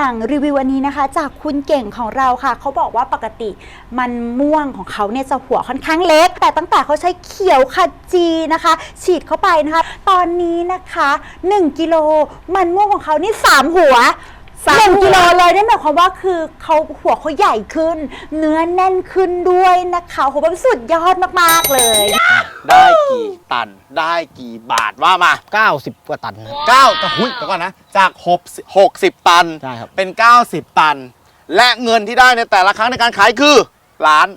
อย่างรีวิววันนี้นะคะ จากคุณเก่งของเราค่ะ เขาบอกว่าปกติมันม่วงของเขาเนี่ยจะหัวค่อนข้างเล็ก แต่ตั้งแต่เขาใช้เขียวขจีนะคะ ฉีดเข้าไปนะคะ ตอนนี้นะคะ 1 กิโลมันม่วงของเขานี่ 3 หัว สามหนึ่งหัวกิโลเลยนั่นหมายความว่าคือเขาหัวเขาใหญ่ขึ้น เนื้อแน่นขึ้นด้วยนะคะโหแบบสุดยอดมากๆเลย ได้กี่ตัน ได้กี่บาทว่ามา 90 กว่าตันครับ9แต่หุ้ยเดี๋ยวก่อนนะ จาก6 60 ตัน ใช่ครับ เป็น 90 ตัน และเงินที่ได้ในแต่ละครั้งในการขายคือล้าน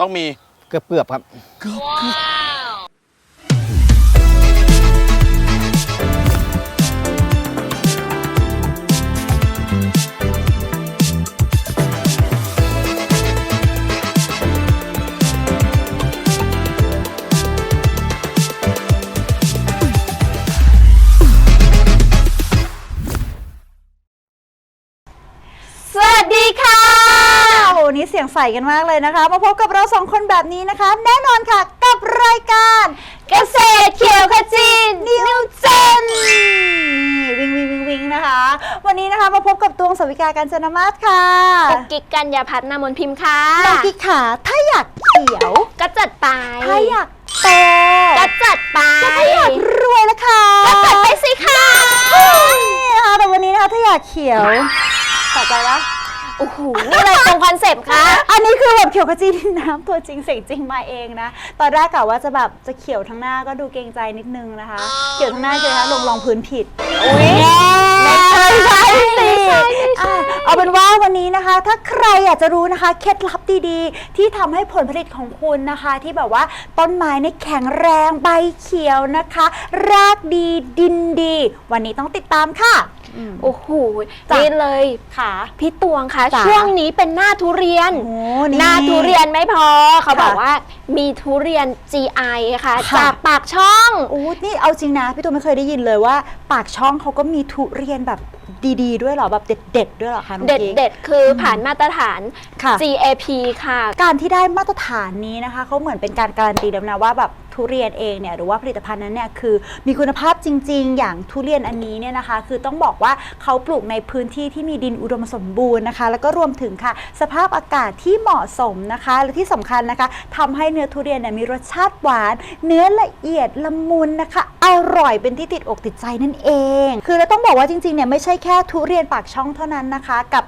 ต้องมีเกือบเกือบๆครับ สียงใสกันมากเลยนะคะ มาพบกับเราสองคนแบบนี้นะคะ แน่นอนค่ะกับรายการเกษตรเขียวขจีนนิวเจนนี่วิ่งวิ่งวิ่งวิ่งนะคะ วันนี้นะคะมาพบกับตวงสวิกาการจนมาศค่ะกุ๊กกิ๊กกัญญาพัฒนามนพิมพ์ค่ะน้องกิ๊กขาถ้าอยากเขียวก็จัดไปถ้าอยากโตก็จัดไปถ้าอยากรวยละค่ะก็จัดไปสิค่ะนี่นะคะแต่วันนี้นะคะถ้าอยากเขียวสนใจปะ โอ้โหอะไรตรงคอนเซปต์คะอันนี้คือแบบเขียวขจีดินน้ำตัวจริงเสียงจริงมาเองนะ ตอนแรกกะว่าจะแบบจะเขียวทั้งหน้าก็ดูเกรงใจนิดนึงนะคะ เขียวทั้งหน้าเลยนะลงรองพื้นผิดอุ๊ยไม่ใช่ใช่สิไม่ใช่ไม่ใช่อะเอาเป็นว่าวันนี้นะคะ ถ้าใครอยากจะรู้นะคะ เคล็ดลับดีๆ ที่ทำให้ผลผลิตของคุณนะคะ ที่แบบว่าต้นไม้เนี่ยแข็งแรงใบเขียวนะคะ รากดีดินดี วันนี้ต้องติดตามค่ะโอ้โหจ้ะนี่เลยค่ะพี่ตวงคะจ้ะช่วงนี้เป็นหน้าทุเรียน โอ้หน้าทุเรียนไม่พอ เขาค่ะบอกว่ามีทุเรียน GI ค่ะ ค่ะ จากปากช่อง อู้นี่เอาจริงนะพี่ตูนไม่เคยได้ยินเลยว่า ปากช่องเขาก็มีทุเรียนแบบ ดีๆ ด้วยเหรอแบบเด็ดๆด้วยเหรอคะน้องเด็ดกิ๊ก เด็ดๆคือผ่านมาตรฐาน ค่ะ GAP ค่ะ การที่ได้มาตรฐานนี้นะคะเขาเหมือนเป็นการการันตีแล้วนะว่าแบบทุเรียนเองเนี่ยหรือว่าผลิตภัณฑ์นั้นเนี่ยคือมีคุณภาพจริง ๆ อย่างทุเรียนอันนี้เนี่ยนะคะ คือต้องบอกว่าเขาปลูกในพื้นที่ที่มีดินอุดมสมบูรณ์นะคะ แล้วก็รวมถึงค่ะ สภาพอากาศที่เหมาะสมนะคะและที่สำคัญนะคะทำให้เนื้อทุเรียนเนี่ยมีรสชาติหวาน เนื้อละเอียดละมุนนะคะอร่อยเป็นที่ติดอกติดใจนั่นเอง คือเราต้องบอกว่าจริงๆเนี่ยไม่ใช่แค่ทุเรียนปากช่องเท่านั้นนะคะกับ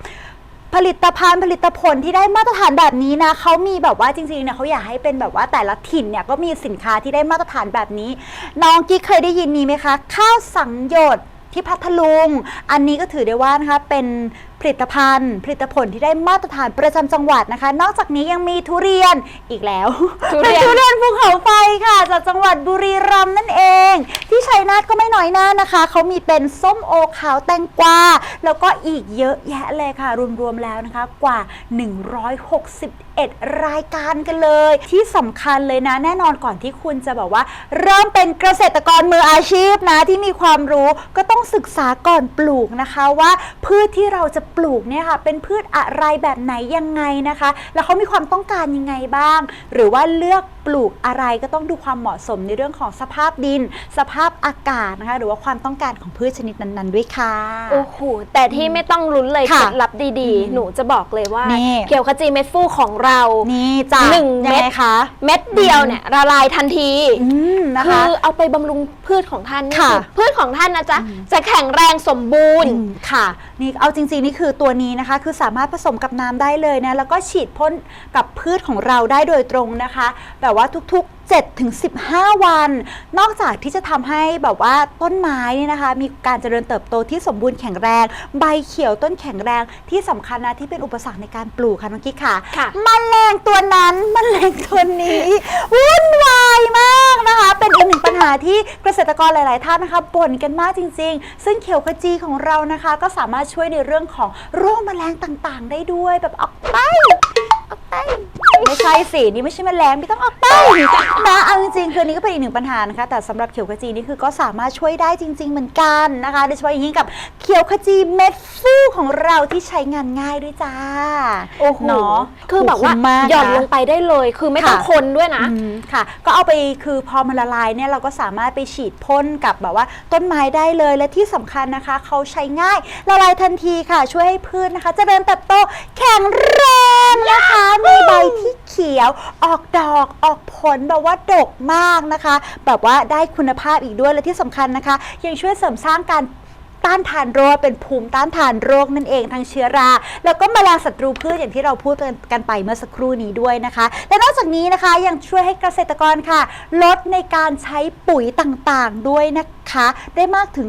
ผลิตภัณฑ์ผลิตผลที่ได้มาตรฐานแบบนี้นะเขามีแบบว่าจริงๆเนี่ยเขาอยากให้เป็นแบบว่าแต่ละถิ่นเนี่ยก็มีสินค้าที่ได้มาตรฐานแบบนี้ น้องกิ๊กเคยได้ยินนี้ไหมคะข้าวสังโยชน์ที่พัทลุง อันนี้ก็ถือได้ว่านะคะเป็นผลิตภัณฑ์ ผลิตผลที่ได้มาตรฐานประจำจังหวัดนะคะ นอกจากนี้ยังมีทุเรียนอีกแล้วทุเป็เรีนยนทุเรียนภูเขาไฟค่ะจากจังหวัดบุรีรัมย์นั่นเองที่ ชัยนาทก็ไม่น้อยหน้านะคะ เขามีเป็นส้มโอขาวแตงกวาแล้วก็อีกเยอะแยะเลยค่ะ รวมๆแล้วนะคะกว่า 161 รายการกันเลย ที่สำคัญเลยนะ แน่นอนก่อนที่คุณจะแบบว่า เริ่มเป็นเกษตรกรมืออาชีพนะที่มีความรู้ก็ต้องศึกษาก่อนปลูกนะคะว่า พืชที่เราจะปลูกเนี่ยค่ะ เป็นพืชอะไรแบบไหนยังไงนะคะ แล้วเขามีความต้องการยังไงบ้าง หรือว่าเลือกปลูกอะไรก็ต้องดูความเหมาะสมในเรื่องของสภาพดิน สภาพอากาศนะคะ หรือว่าความต้องการของพืชชนิดนั้นๆด้วยค่ะ โอ้โหแต่ที่ไม่ต้องลุ้นเลยเคค่ะล็ดลับดีๆ หนูจะบอกเลยว่า นี่ เขียวขจีเม็ดฟูของเรานี่จ้ะหนึ่งยังเม็ดไงคะเม็ดเดียวเนี่ยละลายทันที อืมนะคืคะ อเอาไปบำรุงพืชของท่านนี่ค่ะคือพืชของท่านนะจ๊ะ จะแข็งแรงสมบูรณ์อืมค่ะนี่เอาจริงๆนี่คือตัวนี้นะคะ คือสามารถผสมกับน้ำได้เลยนะแล้วก็ฉีดพ่นกับพืชของเราได้โดยตรงนะคะ แบบว่าทุก ๆ7ถึง15 วัน นอกจากที่จะทำให้แบบว่าต้นไม้เนี่ยนะคะ มีการเจริญเติบโตที่สมบูรณ์แข็งแรง ใบเขียวต้นแข็งแรงที่สำคัญนะที่เป็นอุปสรรคในการปลูกค่ะน้องกิ๊กค่ะค่ะมแมลงตัวนั้นมแมลงตัวนี้วุ่นวายมากนะคะ เป็นอีกหนึ่งปัญหาที่เกษตรกรหลาย ๆ ท่านนะคะบ่นกันมากจริง ๆ ซึ่งเขียวขจีของเรานะคะ ก็สามารถช่วยในเรื่องของโรคแมลงต่าง ๆ ได้ด้วยแบบออกไปออกไปไม่ใช่สินี่ไม่ใช่แมลงพี่ต้องออกไปนะเอาจริงๆ คืออนนี้ก็เป็นอีกหนึ่งปัญหานะคะ แต่สำหรับเขียวขจีนี่คือก็สามารถช่วยได้จริง ๆ เหมือนกันนะคะโดยเฉพาะอย่างยิ่งกับเขียวขจีเม็ดฟูของเราที่ใช้งานง่ายด้วยจ้า โอ้โหเนาะคือแบบว่าคุ้มมากหย่อนนะลงไปได้เลย คือไม่ต้องค่ะ คนด้วยนะ อืมค่ะ ก็เอาไปคือพอมันละลายเนี่ยเราก็สามารถไปฉีดพ่นกับแบบว่า ต้นไม้ได้เลยและที่สำคัญนะคะ เขาใช้ง่ายละลายทันทีค่ะ ช่วยให้พืชนะคะเจริญเติบโตแข็งแรงนะคะมีใบที่เขียว ออกดอกออกผลแบบว่าดกมากนะคะ แบบว่าได้คุณภาพอีกด้วยและที่สำคัญนะคะ ยังช่วยเสริมสร้างการ ต้านทานโรคเป็นภูมิต้านทานโรคนั่นเองทั้งเชื้อรา แล้วก็แมลงศัตรูพืชอย่างที่เราพูดกันไปเมื่อสักครู่นี้ด้วยนะคะ และนอกจากนี้นะคะยังช่วยให้เกษตรกรค่ะ ลดในการใช้ปุ๋ยต่างๆด้วยนะคะ ได้มากถึง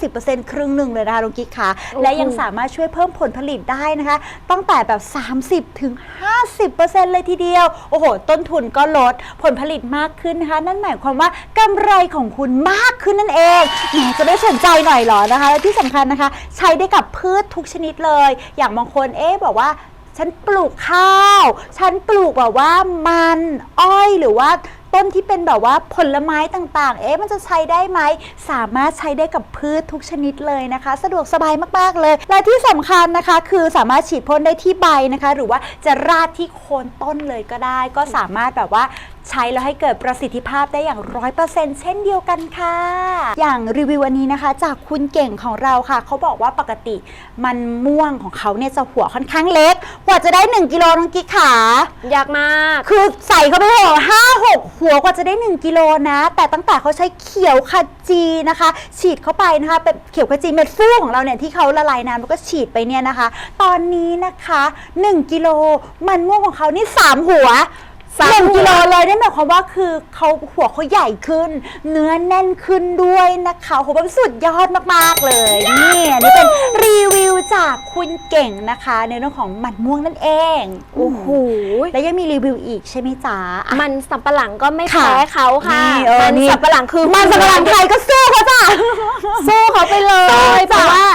50%ครึ่งหนึ่งเลยนะคะลุงกิ๊กค่ะโอ้โหและยังสามารถช่วยเพิ่มผลผลิตได้นะคะตั้งแต่แบบ 30ถึง50%เลยทีเดียว โอ้โห ต้นทุนก็ลดผลผลิตมากขึ้นนะคะ นั่นหมายความว่ากำไรของคุณมากขึ้นนั่นเองแหมจะไม่สนใจหน่อยเหรอนะคะและที่สำคัญนะคะ ใช้ได้กับพืชทุกชนิดเลย อย่างบางคนเอ๊ะบอกว่าฉันปลูกข้าว ฉันปลูกแบบว่ามันอ้อยหรือว่าต้นที่เป็นแบบว่าผลไม้ต่างๆ เอ๊ะมันจะใช้ได้ไหม สามารถใช้ได้กับพืชทุกชนิดเลยนะคะ สะดวกสบายมากๆเลย และที่สำคัญนะคะ คือสามารถฉีดพ่นได้ที่ใบนะคะ หรือว่าจะราดที่โคนต้นเลยก็ได้ ก็สามารถแบบว่า ใช้แล้วให้เกิดประสิทธิภาพได้อย่างร้อยเปอร์เซ็นต์เช่นเดียวกันค่ะ อย่างรีวิววันนี้นะคะ จากคุณเก่งของเราค่ะ เขาบอกว่าปกติมันม่วงของเขาเนี่ยจะหัวค่อนข้างเล็ก กว่าจะได้ 1กิโลน้องกิ๊กขา ยากมาก คือใส่เข้าไปเถอะห้าหกหัวกว่าจะได้ 1กิโลนะ แต่ตั้งแต่เขาใช้เขียวขจีนะคะ ฉีดเข้าไปนะคะเป็นเขียวขจีเม็ดฟูของเราเนี่ยที่เขาละลายน้ำแล้วก็ฉีดไปเนี่ยนะคะ ตอนนี้นะคะ 1กิโลมันม่วงของเขานี่3หัว สามหนึ่งหัวกิโลเลยนั่นหมายความว่าคือเขาหัวเขาใหญ่ขึ้น เนื้อแน่นขึ้นด้วยนะคะโหแบบสุดยอดมากๆเลยนี่อันนี้เป็นรีวิวจากคุณเก่งนะคะ ในเรื่องของมันม่วงนั่นเองโอ้โหและยังมีรีวิวอีกใช่ไหมจ๊ะอะ มันสับปะหลังก็ไม่ค่ะแพ้เขาค่ะ นี่เออมันนี่ สับปะหลังคือมันสำปะหลังไทยก็สู้เขาจ้ะ สู้เขาไปเลสู้ยจ้ะ เพราะว่า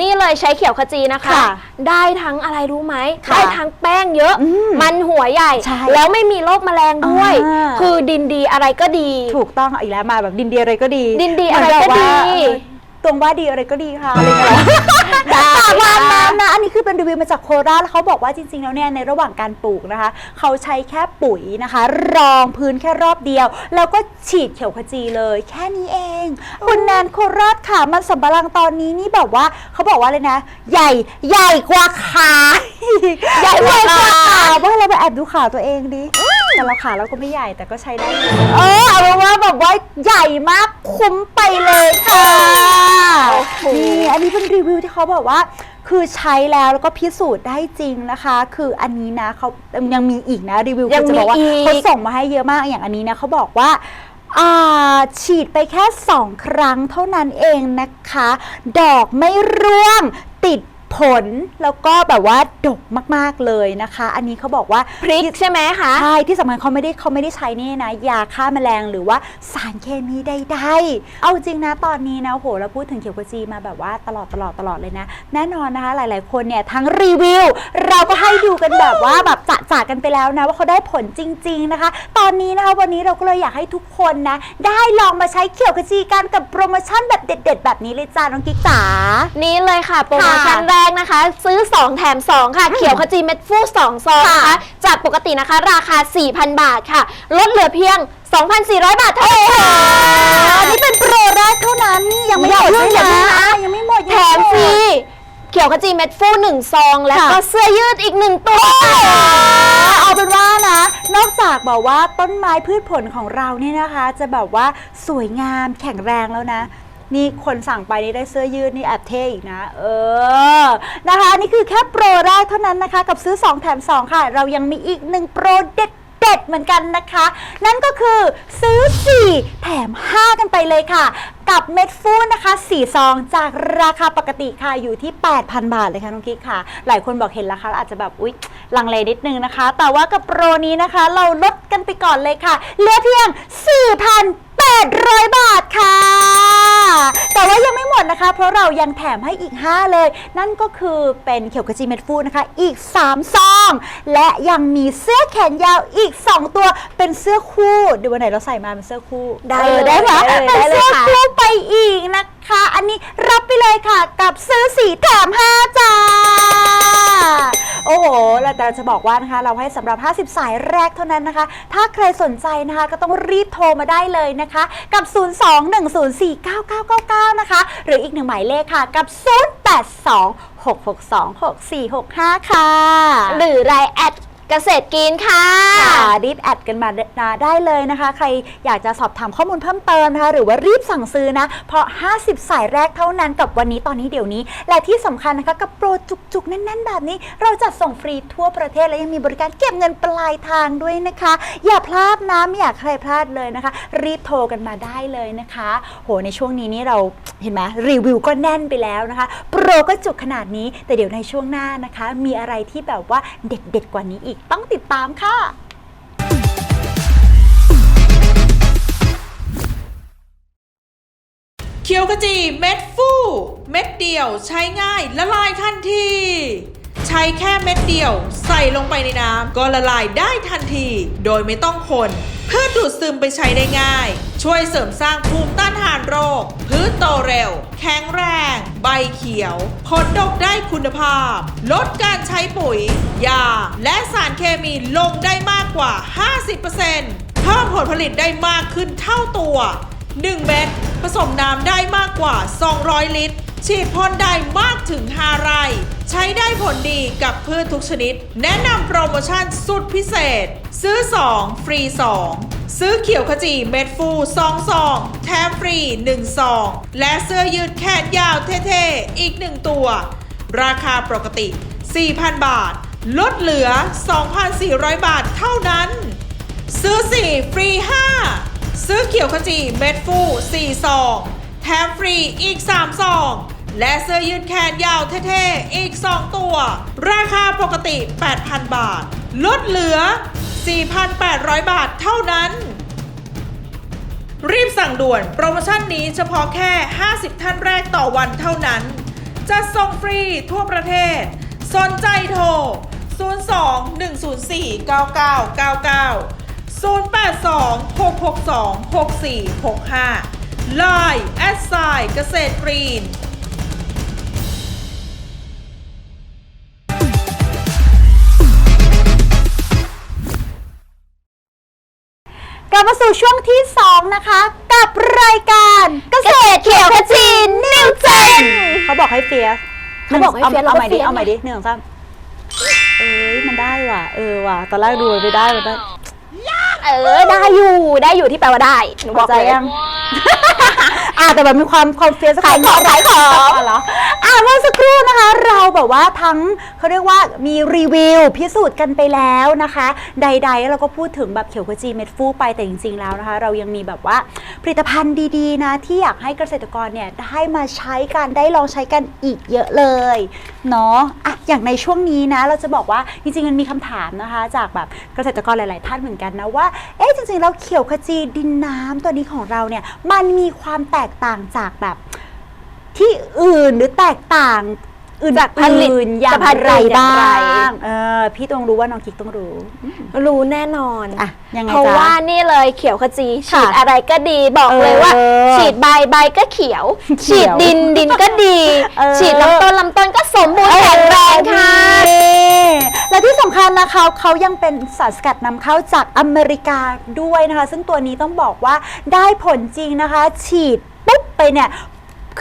นี่เลยใช้เขียวขจีนะคะ ค่ะได้ทั้งอะไรรู้ไหมค่ะได้ทั้งแป้งเยอะ อืมมันหัวใหญ่ ใช่แล้วไม่มีโรคแมลงด้วย อ่า คือดินดีอะไรก็ดี ถูกต้องอีกแล้วมาแบบดินดีอะไรก็ดีดินดีอะไรก็ดี เหมืนแบบว่าเออตรงว่าดีอะไรก็ดีค่ะอะไรเงี้ย ได้ประมาณนั้นนะอันนี้คือเป็นรีวิวมาจากโคราชแล้วเขาบอกว่าจริงๆแล้วเนี่ยในระหว่างการปลูกนะคะ เขาใช้แค่ปุ๋ยนะคะ รองพื้นแค่รอบเดียว แล้วก็ฉีดเขียวขจีเลย แค่นี้เองคุณแนนโคราชค่ะ มันสำปะหลังตอนนี้นี่แบบว่าเขาบอกว่าเลยนะ ใหญ่ใหญ่กว่าขาใหญ่กว่าขาว่าเราไปแอบดูขาตัวเองดิแต่เราขาเราก็ไม่ใหญ่แต่ก็ใช้ได้อยู่เออเอาเป็นว่าแบบว่าใหญ่มากคุ้มไปเลยค่ะโอ้โหนี่อันนี้เป็นรีวิวที่เขาบอกว่าคือใช้แล้วแล้วก็พิสูจน์ได้จริงนะคะ คืออันนี้นะเขายังมีอีกนะรีวิวยังจะบอกว่ามีอีก เขาส่งมาให้เยอะมากอย่างอันนี้นะเขาบอกว่าอ่าฉีดไปแค่ 2 ครั้งเท่านั้นเองนะคะ ดอกไม่ร่วงติด ผลแล้วก็แบบว่าดกมากๆเลยนะคะ อันนี้เขาบอกว่าพริกใช่ไหมคะใช่ที่สำคัญเขาไม่ได้เขาไม่ได้ใช้นี่นะยาฆ่าแมลงหรือว่าสารเคมีใดๆเอาจริงนะตอนนี้นะโหเราพูดถึงเขียวกจีมาแบบว่าตลอดตลอดตลอดเลยนะ แน่นอนนะคะหลาย ๆ คนเนี่ยทั้งรีวิว เราก็ให้ดูกันแบบว่าแบบจะจากกันไปแล้วนะว่าเขาได้ผลจริง ๆนะคะ ตอนนี้นะคะวันนี้เราก็เลยอยากให้ทุกคนนะได้ลองมาใช้เขียวกจีกันกับโปรโมชั่นแบบเด็ด ๆ แบบนี้เลยจ้าน้องกิ๊กจ๋านี่เลยค่ะโปรโมชั่นค่ะแรกนะคะ ซื้อ 2 แถม 2 ค่ะ เขียวขจีเม็ดฟู2ซองนะคะค่ะจากปกตินะคะ ราคา 4,000 บาทค่ะ ลดเหลือเพียง 2,400 บาทเท่านั้นค่ะอันนี้เป็นโปรแรกเท่านั้นนี่ยังไม่หมดอย่าเพิ่งด้วยอย่าเพิ่งนะนะยังไม่หมดแถมฟรีเขียวขจีเม็ดฟู1ซอง แล้วค่ะก็เสื้อยืดอีก1ตัวเอาเป็นว่านะนอกจากแบบว่าต้นไม้พืชผลของเราเนี่ยนะคะ จะแบบว่าสวยงามแข็งแรงแล้วนะ นี่คนสั่งไปนี่ได้เสื้อยืดนี่แอบเท่อีกนะ เออ นะคะนี่คือแค่โปรแรกเท่านั้นนะคะ กับซื้อ 2 แถม 2 ค่ะ เรายังมีอีกหนึ่งโปรเด็ดเด็ดเหมือนกันนะคะ นั่นก็คือซื้อ 4 แถม 5 กันไปเลยค่ะ กับเม็ดฟูนะคะ 4 ซองจากราคาปกติค่ะอยู่ที่ 8,000 บาทเลยค่ะน้องกิ๊กค่ะ หลายคนบอกเห็นราคาอาจจะแบบอุ๊ยลังเลนิดนึงนะคะ แต่ว่ากับโปรนี้นะคะ เราลดกันไปก่อนเลยค่ะเหลือเพียง4,800 800 บาทค่ะ แต่ว่ายังไม่หมดนะคะ เพราะเรายังแถมให้อีก 5 เลย นั่นก็คือเป็นเขียวกระจีเม็ดฟูนะคะ อีก 3 ซอง และยังมีเสื้อแขนยาวอีก 2 ตัวเป็นเสื้อคู่เดี๋ยววันไหนเราใส่มาเป็นเสื้อคู่ได้ออเลยได้ไหมได้เลยเป็นได้เลยเสื้อค่ะ คู่ไปอีกนะคะ อันนี้รับไปเลยค่ะ กับซื้อสีแถม 5 จ้า โอ้โหแล้วแต่จะบอกว่านะคะเราให้สำหรับ 50 สายแรกเท่านั้นนะคะ ถ้าใครสนใจนะคะก็ต้องรีบโทรมาได้เลยนะคะ กับ 021049999 นะคะ หรืออีกหนึ่งหมายเลขค่ะ กับ 082 662 6465 ค่ะ หรือไลน์แอด เกษตรกินค่ะ ค่ะรีบแอดกันมาได้เลยนะคะ ใครอยากจะสอบถามข้อมูลเพิ่มเติมนะคะ หรือว่ารีบสั่งซื้อนะ เพราะ 50 สายแรกเท่านั้นกับวันนี้ตอนนี้เดี๋ยวนี้ และที่สำคัญนะคะ กับโปรจุกๆแน่นๆ แบบนี้ เราจัดส่งฟรีทั่วประเทศและยังมีบริการเก็บเงินปลายทางด้วยนะคะ อย่าพลาดนะไม่อยากใครพลาดเลยนะคะ รีบโทรกันมาได้เลยนะคะ โหในช่วงนี้นี่เราเห็นไหมรีวิวก็แน่นไปแล้วนะคะโปรก็จุกขนาดนี้แต่เดี๋ยวในช่วงหน้านะคะ มีอะไรที่แบบว่าเด็ดๆกว่านี้อีกต้องติดตามค่ะเคียวขจีเม็ดฟูเม็ดเดียวใช้ง่ายละลายทันที ใช้แค่เม็ดเดียว ใส่ลงไปในน้ำก็ละลายได้ทันที โดยไม่ต้องคนเพื่อดูดซึมไปใช้ได้ง่าย ช่วยเสริมสร้างภูมิต้านทานโรค พืชโตเร็ว แข็งแรง ใบเขียว ผลดกได้คุณภาพ ลดการใช้ปุ๋ย ยา และสารเคมีลงได้มากกว่า 50%เพิ่มผลผลิตได้มากขึ้นเท่าตัว 1 เม็ดผสมน้ำได้มากกว่า 200 ลิตร ฉีดพ่นได้มากถึง 5 ไร่ ใช้ได้ผลดีกับพืชทุกชนิด แนะนำโปรโมชั่นสุดพิเศษ ซื้อ 2 ฟรี 2 ซื้อเขียวขจีเม็ดฟู2ซองแถมฟรี 1 ซอง และเสื้อยืดแขนยาวเท่ๆ อีก 1 ตัว ราคาปกติ 4,000 บาท ลดเหลือ 2,400 บาทเท่านั้น ซื้อ 4 ฟรี 5 ซื้อเขียวขจีเม็ดฟู4ซองแถมฟรีอีก 3 ซอง และเสื้อยืดแขนยาวเท่ๆ อีก 2 ตัว ราคาปกติ 8,000 บาท ลดเหลือ 4,800 บาทเท่านั้น รีบสั่งด่วนโปรโมชั่นนี้เฉพาะแค่ 50 ท่านแรกต่อวันเท่านั้น จะส่งฟรีทั่วประเทศ สนใจโทร 02 104 9999 082 662 6465 Line แอดไซน์เกษตรกรีน ลับมาสู่ช่วงที่ 2 นะคะ กับรายการเกษตรเขียวขจีนิวเจนเขาบอกให้เฟียสเขาบอกให้เฟียสเอาแล้วก็ใหม่ดิเฟียสเอาใหม่ดิหนึ่งสองสามเอ้ยมันได้ว่ะ เออว่ะตอนแรกดูไม่ได้มันได้เออได้อยู่ได้อยู่ที่แปลว่าได้หนูบอกใจเลยยัง อ่าแต่แบบมีความความเฟียสขายของขายของเหรออ่าเมื่อสักครู่นะคะ เราแบบว่าทั้งเขาเรียกว่ามีรีวิวพิสูจน์กันไปแล้วนะคะ ใดๆเราก็พูดถึงแบบเขียวขจีเม็ดฟูไปแต่จริงๆแล้วนะคะ เรายังมีแบบว่าผลิตภัณฑ์ดีๆนะ ที่อยากให้เกษตรกรเนี่ยได้มาใช้กันได้ลองใช้กันอีกเยอะเลยเนาะอะอย่างในช่วงนี้นะ เราจะบอกว่าจริงๆมันมีคำถามนะคะ จากแบบเกษตรกรหลาย ๆ ท่านเหมือนกันนะว่าเอ๊ะจริงๆแล้วเขียวขจีดินน้ำตัวนี้ของเราเนี่ยมันมีความแตกต่างจากแบบที่อื่นหรือแตกต่างอื่นจากผลิตอื่นอย่างจากผลิตไรอย่างบ้าไรงเออพี่ต้องรู้ว่าน้องกิ๊กต้องรู้ รู้แน่นอนอะยังไงเพราะจ๊ะว่านี่เลยเขียวขจีค่ะฉีดอะไรก็ดีบอกเลยว่าเออฉีดใบใบก็เขียวเขียว ฉีดดินดินก็ดีเออฉีดลำต้นลำต้นก็สมบูรณ์แข็งแรงค่ะนี่และที่สำคัญนะคะเขายังเป็นสารสกัดนำเข้าจากอเมริกาด้วยนะคะ ซึ่งตัวนี้ต้องบอกว่าได้ผลจริงนะคะ ฉีดปุ๊บ ไปเนี่ย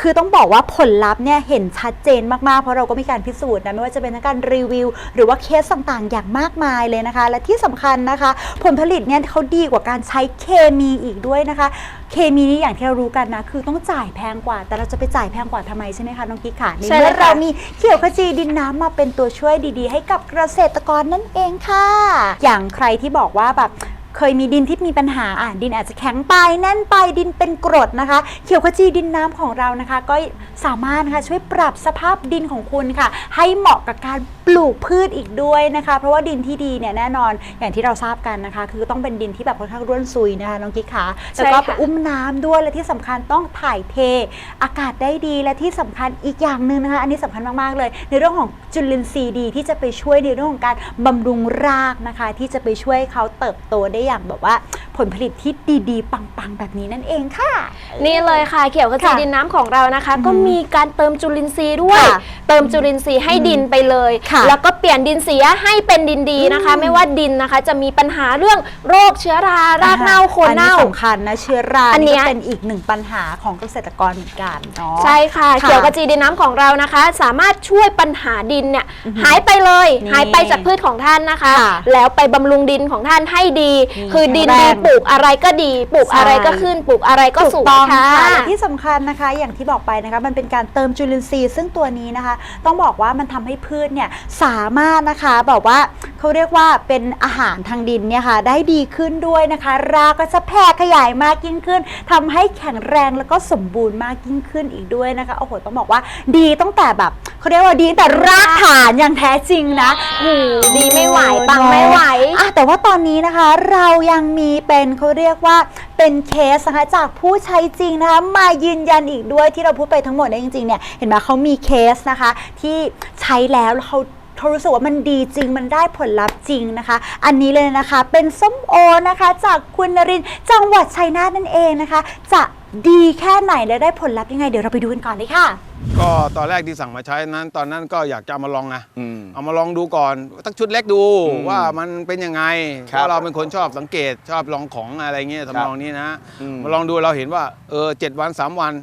คือต้องบอกว่าผลลัพธ์เนี่ยเห็นชัดเจนมาก ๆ เพราะเราก็มีการพิสูจน์นะไม่ว่าจะเป็นทั้งการรีวิว หรือว่าเคสต่างๆ อย่างมากมายเลยนะคะ และที่สำคัญนะคะ ผลผลิตเนี่ยเขาดีกว่าการใช้เคมีอีกด้วยนะคะ เคมีนี่อย่างที่เรารู้กันนะ คือต้องจ่ายแพงกว่า แต่เราจะไปจ่ายแพงกว่าทำไมใช่ไหมคะน้องกิ๊กค่ะในใช่เมื่เลอยค่ะเรามีเขียวขจีดินน้ำมาเป็นตัวช่วยดีๆ ให้กับเกษตรกรนั่นเองค่ะ อย่างใครที่บอกว่าแบบ เคยมีดินที่มีปัญหาอะดินอาจจะแข็งไปแน่นไปดินเป็นกรดนะคะ เขียวขจีดินน้ำของเรานะคะ ก็สามารถนะคะช่วยปรับสภาพดินของคุณค่ะ ให้เหมาะกับการปลูกพืชอีกด้วยนะคะ เพราะว่าดินที่ดีเนี่ยแน่นอนอย่างที่เราทราบกันนะคะ คือต้องเป็นดินที่แบบค่อนข้างร่วนซุยนะคะน้องกิ๊กขาแล้วก็ใช่ค่ะอุ้มน้ำด้วยและที่สำคัญต้องถ่ายเท อากาศได้ดีและที่สำคัญอีกอย่างหนึ่งนะคะ อันนี้สำคัญมากๆเลย ในเรื่องของจุลินทรีย์ดีที่จะไปช่วยในเรื่องของการบำรุงรากนะคะ ที่จะไปช่วยให้เขาเติบโตได้อย่างแบบว่าผลผลิตที่ดีๆ ปังๆ แบบนี้นั่นเองค่ะ นี่เลยค่ะเขียวขจีค่ะดินน้ำของเรานะคะอือหือก็มีการเติมจุลินทรีย์ด้วยค่ะเติมจุลินทรีย์ให้ดินไปเลยค่ะแล้วก็เปลี่ยนดินเสียให้เป็นดินดีนะคะอืมไม่ว่าดินนะคะ จะมีปัญหาเรื่องโรคเชื้อรารากเน่าโคนเน่าอัสำคัญนะเชื้อราอันเนี้ยก็เป็นอีกหนึ่งปัญหาของเกษตรกรเหมือนกันเนาะใช่ค่ะค่ะเขียวกระจีดินน้ำของเรานะคะ สามารถช่วยปัญหาดินเนี่ยหายไปเลยนี่หายไปจากพืชของท่านนะคะค่ะแล้วไปบำรุงดินของท่านให้ดีนี่คือดินแข็ดีงแรงปลูกอะไรก็ดี ปลูกใช่อะไรก็ขึ้น ปลูกอะไรก็ถูสูกงต้องค่ะค่ะ และที่สำคัญนะคะ อย่างที่บอกไปนะคะ มันเป็นการเติมจุลินทรีย์ซึ่งตัวนี้นะคะ ต้องบอกว่ามันทำให้พืชเนี่ยสามารถนะคะแบบว่าเขาเรียกว่าเป็นอาหารทางดินเนี่ยค่ะได้ดีขึ้นด้วยนะคะ รากก็จะแผ่ขยายมากยิ่งขึ้นทำให้แข็งแรงแล้วก็สมบูรณ์มากยิ่งขึ้นอีกด้วยนะคะโอ้โหต้องบอกว่าดีตั้งแต่แบบเขาเรียกว่าดีตั้งแต่รากฐานอย่างแท้จริงนะโอ้โหดีไม่ไหวปังไม่ไหวอะแต่ว่าตอนนี้นะคะเรายังมีเป็นเขาเรียกว่าเป็นเคสนะคะจากผู้ใช้จริงนะคะมายืนยันอีกด้วยที่เราพูดไปทั้งหมดเนี่ยจริงๆเนี่ยเห็นไหมเขามีเคสนะคะที่ใช้แล้วแล้วเขาเขารู้สึกว่ามันดีจริงมันได้ผลลัพธ์จริงนะคะ อันนี้เลยนะคะเป็นส้มโอนะคะ จากคุณนรินทร์จังหวัดชัยนาทนั่นเองนะคะ จะ ดีแค่ไหนและได้ผลลัพธ์ยังไง เดี๋ยวเราไปดูกันก่อนเลยค่ะ ก็ตอนแรกที่สั่งมาใช้นั้น ตอนนั้นก็อยากจะเอามาลองนะอืม เอามาลองดูก่อนตั้งชุดเล็กดูอืมว่ามันเป็นยังไงคเพรับราะเราเป็นคนชอบสังเกตชอบลองของอะไรเงี้ยทำนองนี้นะอืม มาลองดูเราเห็นว่าเออเจ็ดวันสามวัน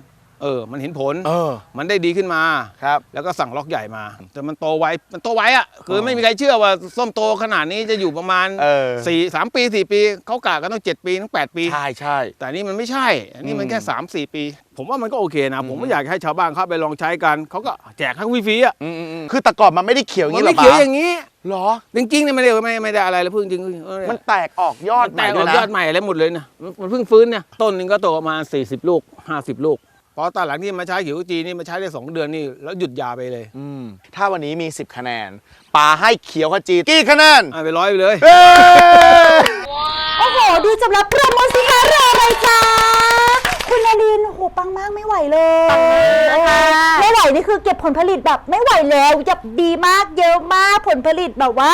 เออ มันเห็นผล เออ มันได้ดีขึ้นมา ครับ แล้วก็สั่งล็อกใหญ่มา แต่มันโตไว มันโตไวอะ คือเออไม่มีใครเชื่อว่าส้มโตขนาดนี้จะอยู่ประมาณเออ สี่สามปีสี่ปี เขากะกันต้องเจ็ดปีถึงแปดปี ใช่ใช่ แต่อันนี่มันไม่ใช่ อันนี้มันอืมแค่3 4ปี ผมว่ามันก็โอเคนะอืมผมก็อยากให้ชาวบ้านเข้าไปลองใช้กัน เขาก็แจกให้ฟรีๆอะอืมอืมอืมคือแต่ก่อนมันไม่ได้เขียวอย่างมันนี้หรไม่อเขียวปะอย่างนี้ หรอ จริงๆเนี่ยไม่ได้ไม่ไม่ได้อะไรเลยเพิ่งจริงๆเออมันแตกออกยอดมันใหแตม่กอด้วอยกนะยอดใหม่อะไรหมดเลยนะมันมันเพิ่งฟื้นเนี่ย ต้นหนึงก็โตประมาณ40 ลูก 50 ลูก พอตอนหลังที่มาใช้เขียวจีนี่มาใช้ได้ 2 เดือนนี่แล้วหยุดยาไปเลยอืมถ้าวันนี้มี 10 คะแนนปาให้เขียวขจีกี่คะแนนอะไปร้อยไปเลย เอ้ยโอ้โห ดูจำรับโปรโมชั่นค่ะรอเลยจ้า คุณนารินทร์โอ้โหปังมากไม่ไหวเลยปังมากนะคะ ไม่ไหวนี่คือเก็บผลผลิตแบบไม่ไหวแล้วแบบดีมากเยอะมากผลผลิตแบบว่า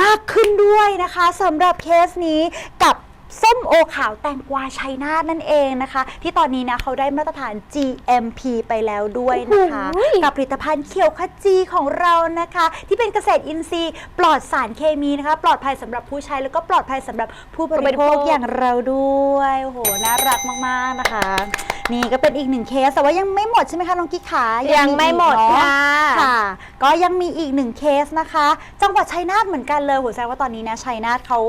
มากขึ้นด้วยนะคะสำหรับเคสนี้กับ ส้มโอขาวแตงกวาชัยนาทนั่นเองนะคะ ที่ตอนนี้นะเขาได้มาตรฐาน GMP ไปแล้วด้วยนะคะโอ้โหกับผลิตภัณฑ์เขียวขจีของเรานะคะ ที่เป็นเกษตรอินทรีย์ ปลอดสารเคมีนะคะ ปลอดภัยสำหรับผู้ใช้แล้วก็ปลอดภัยสำหรับผู้บริโภคอย่างเราด้วยโอ้โหน่ารักมากๆนะคะนี่ก็เป็นอีกหนึ่งเคสแต่ว่ายังไม่หมดใช่ไหมคะน้องกิ๊กขายัยังไม่หมดอีกเนอค่ะค่ะ ก็ยังมีอีกหนึ่งเคสนะคะ จังหวัดชัยนาทเหมือนกันเลยโหแสดงว่าตอนนี้นะชัยนาทเขา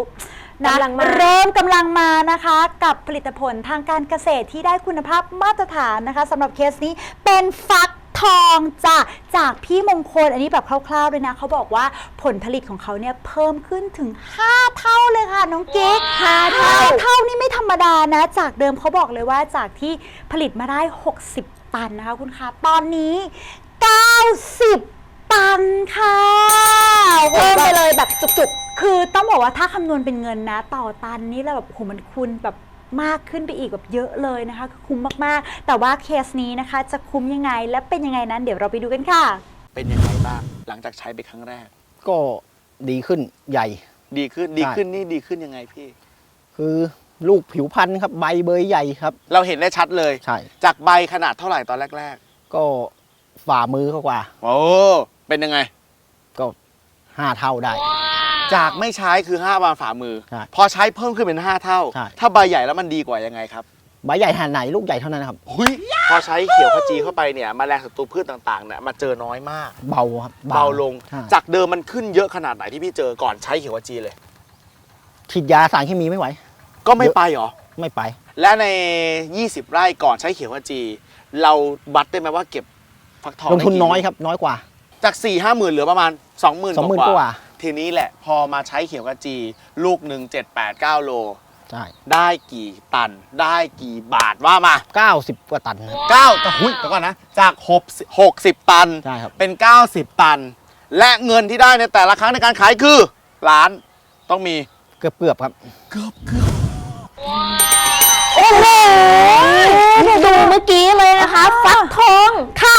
นะกำลังมา เริ่มกำลังมานะคะ กับผลิตผลทางการเกษตรที่ได้คุณภาพมาตรฐานนะคะสำหรับเคสนี้เป็นฟักทองจ้ะจากพี่มงคลอันนี้แบบคร่าวๆเลยนะเขาบอกว่าผลผลิตของเขาเนี่ยเพิ่มขึ้นถึง 5 เท่าเลยค่ะ น้องกิ๊กห้าเท่า ห้เท่านี่ไม่ธรรมดานะ จากเดิมเขาบอกเลยว่าจากที่ผลิตมาได้ 60 ตันนะคะคุณคะตอนนี้ 90 ตันค่ะเพิ่มไปเลยแบบจุกคือต้องบอกว่าถ้าคำนวณเป็นเงินนะ ต่อตันนี่แล้วแบบโหมันคูณแบบมากขึ้นไปอีกแบบเยอะเลยนะคะคือคุ้มมากๆ แต่ว่าเคสนี้นะคะจะคุ้มยังไงและเป็นยังไงนั้นเดี๋ยวเราไปดูกันค่ะ เป็นยังไงบ้าง หลังจากใช้ไปครั้งแรก ก็ดีขึ้นใหญ่ ดีขึ้นดีขึ้นนี่ดีขึ้นยังไงพี่ คือลูกผิวพันธุ์ครับใบเบยใหญ่ครับ เราเห็นได้ชัดเลย ใช่ จากใบขนาดเท่าไหร่ตอนแรก ก็ฝ่ามือเขากว่า ๆ โอ้ เป็นยังไง ก็ห้าเท่าได้ จากไม่ใช้คือ5บาทฝ่ามือ ใช่พอใช้เพิ่มขึ้นเป็น 5 เท่า ใช่ ถ้าใบใหญ่แล้วมันดีกว่ายังไงครับใบใหญ่ขนาดไหนลูกใหญ่เท่านั้นนะครับ หุยพอใช้เขียวขจีเข้าไปเนี่ยแมลงศัตรูพืชต่างๆเนี่ยมาเจอน้อยมาก เบาครับเบาลง ใช่จากเดิมมันขึ้นเยอะขนาดไหนที่พี่เจอก่อนใช้เขียวขจีเลย ฉีดยาสารเคมีไม่ไหว ก็ไม่ไปเหรอ ไม่ไป และใน 20 ไร่ก่อนใช้เขียวขจี เราบัตได้ไหมว่าเก็บฟักทองลงทุนได้กี่น้อยครับ น้อยกว่า จาก4ี่ห้าหมื่นเหลือประมาณ 20,000สองหมื่นกกว่าว่า ทีนี้แหละพอมาใช้เขียวกระจี ลูกหนึ่ง7 8 9โล ใช่ได้กี่ตัน ได้กี่บาทว่ามา90กว่าตันครับ9แต่หุ้ยเดี๋ยวก่อนนะ จาก6 60ตัน ใช่ครับ เป็น 90 ตัน และเงินที่ได้ในแต่ละครั้งในการขายคือล้านต้องมี เกือบเกือบๆครับ โอ้โหดูเมื่อกี้เลยนะคะ ฟักทองค่ะ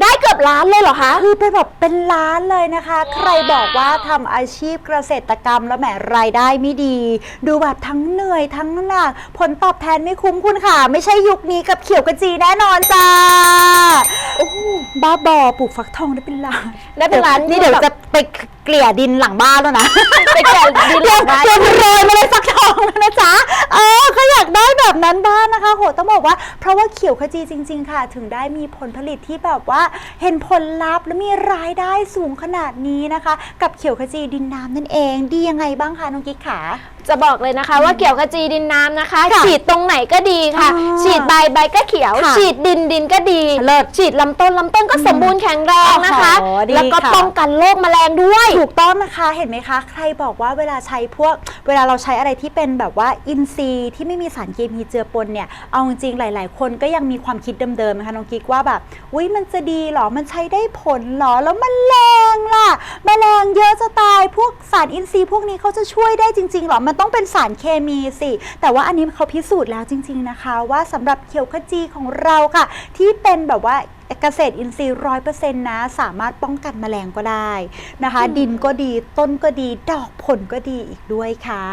ได้เกือบล้านเลยเหรอคะ คือเป็นแบบเป็นล้านเลยนะคะ ใครบอกว่าทำอาชีพเกษตรกรรมแล้วแหมรายได้ไม่ดี ดูแบบทั้งเหนื่อยทั้งหนัก ผลตอบแทนไม่คุ้มคุณค่ะ ไม่ใช่ยุคนี้กับเขียวกระจีแน่นอนจ้า โอ้โหบ้าบอปลูกฟักทองได้เป็นล้านได้เป็นล้านนี่เดี๋ยวจะไปเกลี่ยดินหลังบ้านแล้วนะไปแก่ดินหลังบ้านเตรียมโรยมาเลยฟักทองแล้วนะจ๊ะเออเขาอยากได้แบบนั้นบ้างนะคะโหต้องบอกว่า เพราะว่าเขียวขจีจริง ๆ ค่ะ ถึงได้มีผลผลิตที่แบบว่า เห็นผลลัพธ์และมีรายได้สูงขนาดนี้นะคะ กับเขียวขจีดินน้ำนั่นเอง ดียังไงบ้างคะน้องกิ๊กขา จะบอกเลยนะคะ ว่าเกี่ยวขจีดินน้ำนะคะ ค่ะฉีดตรงไหนก็ดีค่ะ อ่าฉีดใบใบก็เขียว ค่ะฉีดดินดินก็ดี เลิศฉีดลำต้นลำต้นก็สมบูรณ์แข็งแรงนะคะ โอ้โหดีแล้วก็ค่ะ ป้องกันโรคแมลงด้วย ถูกต้องนะคะเห็นไหมคะ ใครบอกว่าเวลาใช้พวกเวลาเราใช้อะไรที่เป็นแบบว่าอินทรีย์ที่ไม่มีสารเคมีเจือปนเนี่ยเอาจริงๆหลาย ๆ คนก็ยังมีความคิดเดิมๆนะคะน้องกิ๊กว่าแบบอุ้ยมันจะดีเหรอมันใช้ได้ผลเหรอแล้วมแมล งล่ะ แมลงเยอะจะตาย พวกสารอินทรีย์พวกนี้เขาจะช่วยได้จริงๆหรอ มันต้องเป็นสารเคมีสิ แต่ว่าอันนี้เขาพิสูจน์แล้วจริง ๆนะคะ ว่าสำหรับเขียวขจีของเราค่ะ ที่เป็นแบบว่า เกษตรอินทรีย์ร้อยเปอร์เซ็นต์นะ สามารถป้องกันแมลงก็ได้นะคะ ดินก็ดีต้นก็ดีดอกผลก็ดีอีกด้วยค่ะ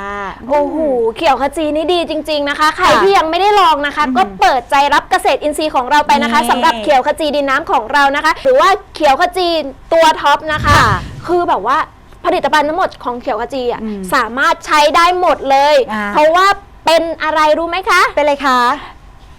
โอ้โหเขียวขจีนี่ดีจริง ๆนะคะ ใครค่ะที่ยังไม่ได้ลองนะคะอืมก็เปิดใจรับเกษตรอินทรีย์ของเราไปนะคะนี่สำหรับเขียวขจีดินน้ำของเรานะคะ หรือว่าเขียวขจีตัวท็อปนะคะค่ะคือแบบว่าผลิตภัณฑ์ทั้งหมดของเขียวขจีอะอืมสามารถใช้ได้หมดเลยอ่าเพราะว่าเป็นอะไรรู้ไหมคะ เป็นไรคะ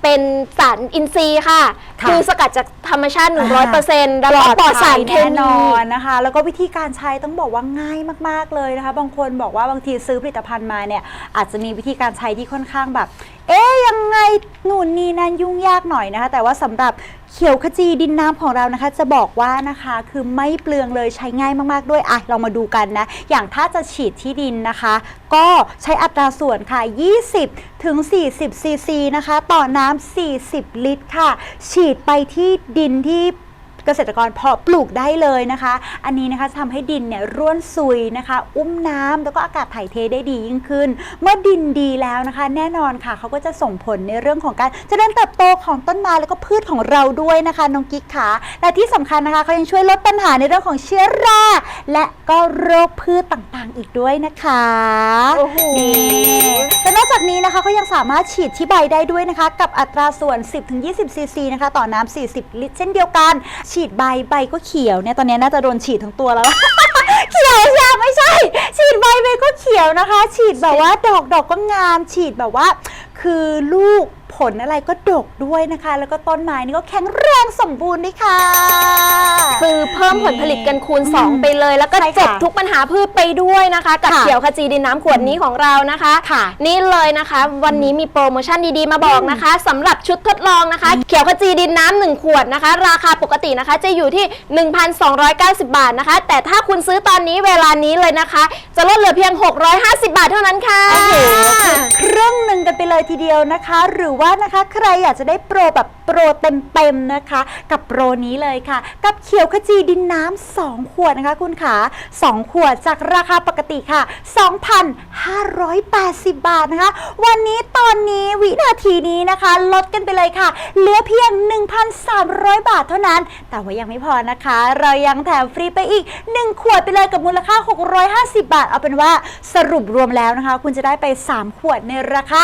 เป็นสารอินทรีย์ค่ะ ค่ะคือสกัดจากธรรมชาติ100%แล้วก็ปลอดสารเคแน่นมี อนนะคะ แล้วก็วิธีการใช้ต้องบอกว่าง่ายมาก ๆ เลยนะคะ บางคนบอกว่าบางทีซื้อผลิตภัณฑ์มาเนี่ยอาจจะมีวิธีการใช้ที่ค่อนข้างแบบ เอ๊ย ยังไงหนูนนี่นั่นยุ่งยากหน่อยนะคะ แต่ว่าสำหรับเขียวขจีดินน้ำของเรานะคะ จะบอกว่านะคะคือไม่เปลืองเลยใช้ง่ายมากๆด้วยอะเรามาดูกันนะ อย่างถ้าจะฉีดที่ดินนะคะ ก็ใช้อัตราส่วนค่ะ 20 ถึง 40ซีซีนะคะ ต่อน้ำ40 ลิตรค่ะ ฉีดไปที่ดินที่ เกษตรกรเพาะปลูกได้เลยนะคะ อันนี้นะคะจะทำให้ดินเนี่ยร่วนซุยนะคะ อุ้มน้ำแล้วก็อากาศถ่ายเทได้ดียิ่งขึ้น เมื่อดินดีแล้วนะคะ แน่นอนค่ะเขาก็จะส่งผลในเรื่องของการเจริญเติบโตของต้นไม้แล้วก็พืชของเราด้วยนะคะน้องกิ๊กค่ะและที่สำคัญนะคะเขายังช่วยลดปัญหาในเรื่องของเชื้อรา และก็โรคพืชต่างๆ อีกด้วยนะคะโอ้โหนี่และนอกจากนี้นะคะเขายังสามารถฉีดที่ใบได้ด้วยนะคะ กับอัตราส่วน 10-20ซีซีนะคะ ต่อน้ำ40 ลิตร เช่นเดียวกันฉีฉีดใบใบก็เขียวเนี่ยตอนนี้น่าจะโดนฉีดทั้งตัวแล้ว เขียวใช่ไม่ใช่ ฉีดใบใบก็เขียวนะคะ ฉีดแบบว่าดอกดอกก็งาม ฉีดแบบว่า คือลูก ผลอะไรก็ดกด้วยนะคะ แล้วก็ต้นไม้นี่ก็แข็งแรงสมบูรณ์ด้วยค่ะ คือเพิ่มผลผลิตกันคูณ 2 ไปเลย แล้วก็ใช่จค่ะบทุกปัญหาพืชไปด้วยนะคะ กับค่ะเขียวขจีดินน้ำขวดนี้ของเรานะคะ ค่ะ นี่เลยนะคะ วันนี้มีโปรโมชั่นดีๆมาบอกนะคะสำหรับชุดทดลองนะคะ เขียวขจีดินน้ำหนึ่งขวดนะคะ ราคาปกตินะคะ จะอยู่ที่ 1,290 บาทนะคะ แต่ถ้าคุณซื้อตอนนี้เวลานี้เลยนะคะ จะลดเหลือเพียง 650 บาทเท่านั้นค่ะ โอ้โหคือครึ่งหนึ่งกันไปเลยทีเดียวนะคะ หรือว่านะคะใครอยากจะได้โปรแบบโปรเต็มๆนะคะ กับโปรนี้เลยค่ะ กับเขียวขจีดินน้ำ2ขวดนะคะคุณขา2ขวดจากราคาปกติค่ะ 2,580 บาทนะคะ วันนี้ตอนนี้วินาทีนี้นะคะ ลดกันไปเลยค่ะ เหลือเพียง 1,300 บาทเท่านั้น แต่ว่ายังไม่พอนะคะ เรายังแถมฟรีไปอีก 1 ขวดไปเลยกับมูลค่า 650 บาท เอาเป็นว่าสรุปรวมแล้วนะคะ คุณจะได้ไป 3 ขวดในราคา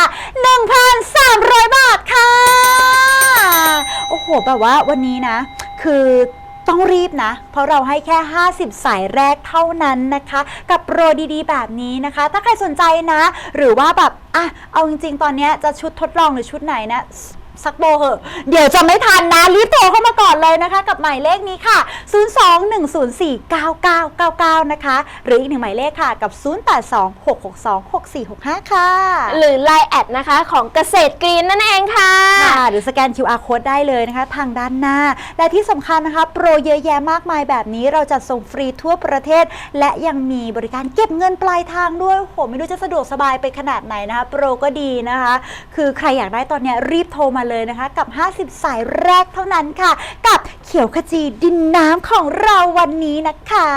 1,300บาทค่ะ โอ้โห แบบว่าวันนี้นะ คือต้องรีบนะ เพราะเราให้แค่ 50 สายแรกเท่านั้นนะคะ กับโปรดีๆ แบบนี้นะคะ ถ้าใครสนใจนะ หรือว่าแบบ อะ เอาจริงๆ ตอนนี้จะชุดทดลองหรือชุดไหนนะ สักโบเหอะ เดี๋ยวจะไม่ทันนะ รีบโทรเข้ามาก่อนเลยนะคะ กับหมายเลขนี้ค่ะ 021049999 นะคะ หรืออีกหนึ่งหมายเลขค่ะ กับ 0826626465 ค่ะ หรือ Line แอดนะคะของเกษตรกรีนนั่นเองค่ะ ค่ะหรือสแกน QR code ได้เลยนะคะ ทางด้านหน้า และที่สำคัญนะคะ โปรเยอะแยะมากมายแบบนี้เราจะส่งฟรีทั่วประเทศ และยังมีบริการเก็บเงินปลายทางด้วยโหไม่รู้จะสะดวกสบายไปขนาดไหนนะคะ โปรก็ดีนะคะ คือใครอยากได้ตอนเนี้ยรีบโทรมาเลยนะคะ กับ 50 สายแรกเท่านั้นค่ะ กับเขียวขจีดินน้ำของเราวันนี้นะคะ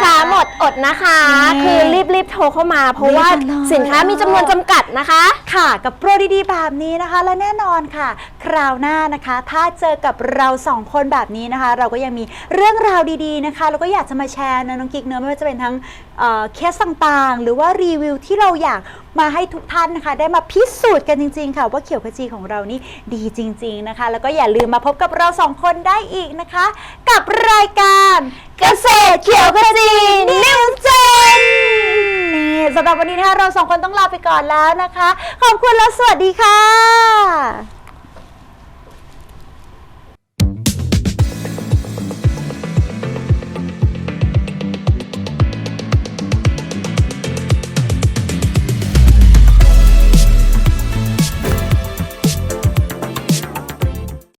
ช้าหมดอดนะคะ นี่คือรีบๆโทรเข้ามา เพราะว่ารีบมาเลยสินค้ามีจำนวนจำกัดนะคะ ค่ะกับโปรดีๆแบบนี้นะคะ และแน่นอนค่ะ คราวหน้านะคะ ถ้าเจอกับเราสองคนแบบนี้นะคะ เราก็ยังมีเรื่องราวดีๆนะคะแล้วก็อยากจะมาแชร์นะน้องกิ๊กเนื้อะไม่ว่าจะเป็นทั้งเอ่อเคสต่างๆ หรือว่ารีวิวที่เราอยาก มาให้ทุกท่านนะคะ ได้มาพิสูจน์กันจริง ๆ ค่ะ ว่าเขียวขจีของเรานี่ดีจริง ๆนะคะ แล้วก็อย่าลืมมาพบกับเราสองคนได้อีกนะคะ กับรายการเกษตรเขียวขจีนิวเจนนี่สำหรับวันนี้นะคะเราสองคนต้องลาไปก่อนแล้วนะคะ ขอบคุณและสวัสดีค่ะ